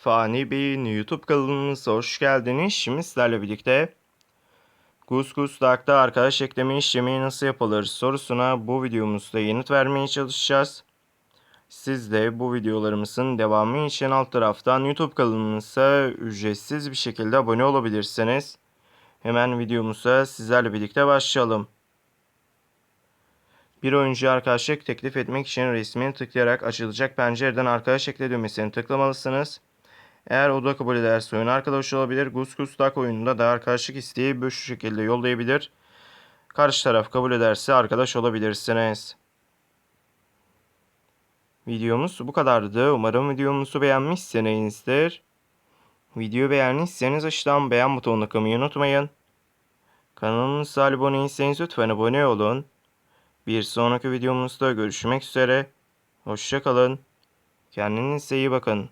Fani Bey'in YouTube kanalımıza hoş geldiniz. Şimdi sizlerle birlikte Gus Dag'da arkadaş ekleme işlemi nasıl yapılır sorusuna bu videomuzda yanıt vermeye çalışacağız. Siz de bu videolarımızın devamı için alt taraftan YouTube kanalımıza ücretsiz bir şekilde abone olabilirsiniz. Hemen videomuza sizlerle birlikte başlayalım. Bir oyuncuya arkadaşlık teklif etmek için resmini tıklayarak açılacak pencereden arkadaş ekle düğmesini tıklamalısınız. Eğer o da kabul ederse oyun arkadaşı olabilir. Gus Gus Duck oyununda da arkadaşlık isteği bu şekilde yollayabilir. Karşı taraf kabul ederse arkadaş olabilirsiniz. Videomuz bu kadardı. Umarım videomuzu beğenmişsinizdir. Videoyu beğendiyseniz aşağıdan beğen butonuna kılmayı unutmayın. Kanalımıza abone değilseniz lütfen abone olun. Bir sonraki videomuzda görüşmek üzere. Hoşçakalın. Kendinize iyi bakın.